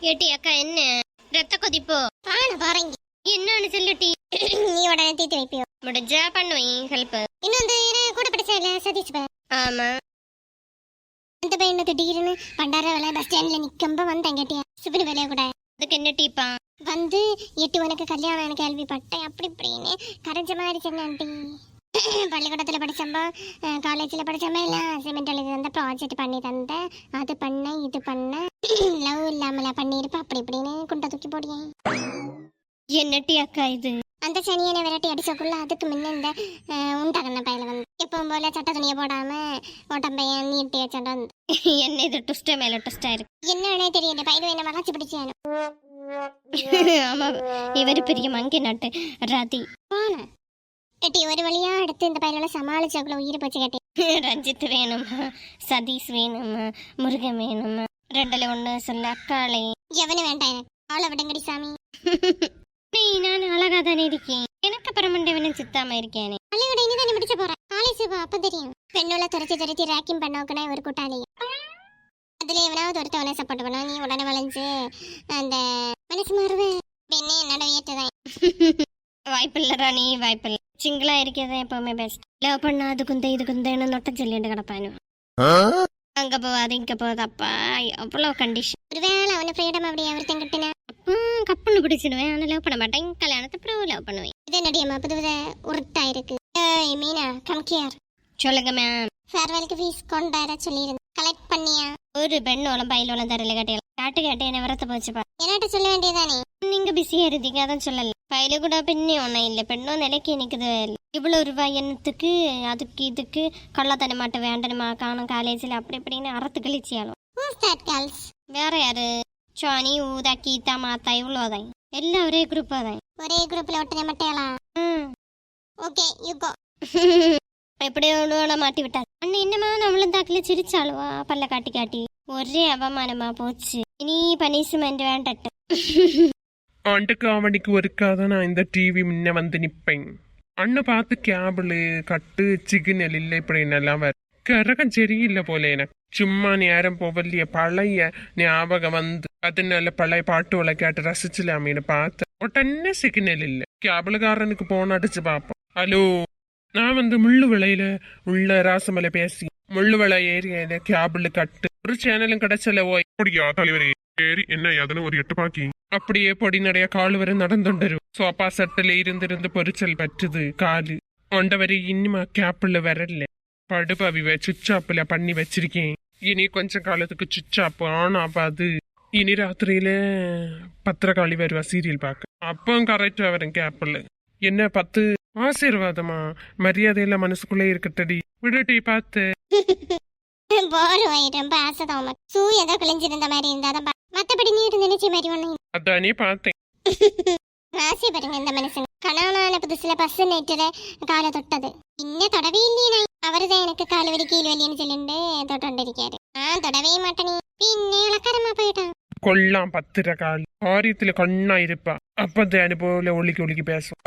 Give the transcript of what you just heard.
ஏட்டி அக்கா என்ன? ரத்த கொதிப்போ? பான பாருங்க. என்னன்னு சொல்லுட்டி நீ உடனே தீர்த்து வைப்பியோ? முடிஞ்சா பண்ணுவேன் ஹெல்ப் இவனை கூட படிச்சா சதீஷ் பையன். ஆமா. அந்த பையன் திடீர்னு பண்டார வேலை பஸ் ஸ்டாண்ட்ல நிக்கம்ப வந்தேன் கேட்டியா? சுப்பினி வேலைய கூட. அதுக்கு என்ன டீப்பா? வந்து எட்டு உனக்கு கல்யாணம் கேள்விப்பட்டேன் அப்படி இப்படின்னு கரைஞ்ச மாதிரி சொன்னான்டி பள்ளிக்கூடத்தில் படிச்சப்போ காலேஜில் படிச்சப்போ எல்லாம் எழுதி தந்த ப்ராஜெக்ட் பண்ணி தந்தேன் அது பண்ணேன் இது பண்ணேன் லவ் இல்லாமல பண்ணியிருப்பேன் அப்படி இப்படின்னு குண்டை தூக்கி போடியேன் என்ன டீ அக்கா இது? அந்த சனியனை விரட்டி அடிச்சக்குள்ள அதுக்கு முன்ன இந்த உண்டாகண்ண பையில வந்து எப்பவும் போல சட்ட துணியை போடாம ஓட்டம்பையன் நீட்டி வச்சுட்டு வந்து. என்ன இது டுஸ்ட மேல டுஸ்டா இருக்கு? என்னன்னே தெரியல பையன் என்ன மகாச்சி பிடிச்சானு. ஆமா இவரு பெரிய மங்கி நட்டு ராதி. போன எட்டி ஒரு வழியா எடுத்து இந்த பையனோட சமாளிச்சக்குள்ள உயிர் போச்சு கேட்டேன் ரஞ்சித் வேணுமா? சதீஷ் வேணுமா? முருகன் வேணுமா? ரெண்டுல ஒண்ணு சொல்ல அக்காளே எவனு வேண்டாம் எனக்கு. ஆளை விடுங்கடி சாமி. நீ நான் அழகா தானே இருக்கேன். எனக்கு பரமண்டவனும் சித்தாம இருக்கேனே. பள்ளிக்கூட இனிதான் முடிச்ச போறேன் காலேஜ் அப்ப தெரியும். பெண்ணோட துரத்தி துரத்தி ரேக்கிங் பண்ண வைக்கணே ஒரு கூட்டாளி. அதுல எவனாவது ஒருத்தவனை சப்போர்ட் பண்ணா நீ உடனே வளைஞ்சு அந்த மனசு மாறுவேன் பெண்ணே என்னோட ஏற்றதான் வாய்ப்பில்ல ராணி வாய்ப்பில்ல. சிங்கிளா இருக்கிறதா எப்பவுமே பெஸ்ட் லவ் பண்ணா அது குந்த இது குந்தன்னு நொட்டம் சொல்லிட்டு கிடப்பானு. அங்க போவாது இங்க போவாது அப்பா அவ்வளவு கண்டிஷன் ஒருவேளை அவனை ஃப்ரீடம் அப்படி ஒருத்தன் கிட்டினா? கப்புன்னு பிடிச்சிடுவேன் ஆனா லவ் பண்ண மாட்டேன். கல்யாணத்தை அப்புறம் லவ் பண்ணுவேன். இது என்னடியம்மா புது புது உருட்டா இருக்கு. ஏய் மீனா கம் கியர் சொல்லுங்க மேம் ஃபேர்வெலுக்கு ஃபீஸ் கொண்டு வர சொல்லியிருந்தேன். கலெக்ட் பண்ணியா? ஒரு பெண் உலம் பையில உலம் தரையில பிஸியா இருந்தீங்க அதான் சொல்லல. பையில கூட பின்னே ஒன்றும் இல்லை. பெண்ணும் நிலைக்கு நிற்குது இவ்வளவு ரூபாய் எண்ணத்துக்கு அதுக்கு இதுக்கு கள்ளத்தன மாட்ட வேண்டனுமா காணும் காலேஜில் அப்படி இப்படின்னு அறத்து கழிச்சியாலும். வேற யாரு? சுவானி ஊதா கீதா மாத்தா இவ்வளோதான் எல்லாம் ஒரே குரூப்பாக தான். ஒரே குரூப்ல ஒட்டுன மட்டையலா ஓகே யூ கோ எப்படியோ மாட்டி விட்டாரு அண்ணன் என்னமா நம்மளும் தாக்கல சிரிச்சாளுவா? பல்ல காட்டி காட்டி. ஒரே அவமானமா போச்சு. இனி பனிஷ்மெண்ட் வேண்டட்டு. ஆண்டு காவடிக்கு ஒருக்காக நான் இந்த டிவி முன்ன வந்து நிப்பேன். அண்ணன் பார்த்து கேபிள் கட்டு சிக்னல் இல்லை இப்படின்னெல்லாம் வர. கரகம் சரியில்லை போல எனக்கு. சும்மா நேரம் போவல்லைய பழைய ஞாபகம் வந்து அதனால பழைய பாட்டுகளை கேட்டு ரசிச்சலாமின்னு பார்த்தேன். உடனே சிக்னல் இல்லை கேபிளுக்காரனுக்கு போன அடிச்சு பார்ப்போம். ஹலோ நான் வந்து முள்ளு விளையில உள்ள ராசமலை பேசி முள்ளு விளை ஏரியா கேபிள் கட்டு. ஒரு சேனலும் கிடைச்சல ஓய். அப்படியா தலைவரே? சரி என்ன அதுன்னு ஒரு எட்டு பாக்கி அப்படியே പൊടി നടയ കാല് വരെ നടന്നുകൊണ്ടരും സോഫാ സെട്ടിൽ ഇരുന്നിരുന്ന് പൊരിച്ചൽ പറ്റത് കാല് കൊണ്ടവരെ ഇനിമ ക്യാപ്പിള് വരല്ലേ படுபாவிவ சுச்சாப்புல பண்ணி வச்சிருக்கேன் இனி கொஞ்ச காலத்துக்கு சுச்சாப்பு ஆனாவாது இனி ராத்திரியில பத்திரகாளி வருவா சீரியல் பார்க்க அப்போ கரெக்டா வரும் கேப்பிள் என்ன பத்து ஆசீர்வாதமா மரியாதையில மனசுக்குள்ளே இருக்கட்டடி விடுடி பார்த்து போர் ஆயிட்டு ரொம்ப ஆசைதான் உனக்கு சூ ஏதோ கிழிஞ்சிருந்த மாதிரி இருந்தாதான் பா- மத்தபடி நீ இருந்து நினைச்ச மாதிரி ஒண்ணும் அதானே பார்த்தேன் ஆசை பாருங்க இந்த மனுஷன் கணவனான புதுசுல பஸ் நைட்டுல காலை தொட்டது പിന്നെ തൊടവേ ഇല്ലേ അവരുതാ എനക്ക് കാലുവലി കീലുവലിന്ന് ചൊല്ലിണ്ട് തൊട്ടോണ്ടിരിക്കാറ് ആ തൊടവേ മാട്ടണി പിന്നെ ഇളക്കാരമ്മ പോയിട്ടാ கொல்லாம் பத்திரகாளி காரியத்துல கண்ணா இருப்பா அப்ப அது போல ஒளிக்கு ஒளிக்கு பேசும்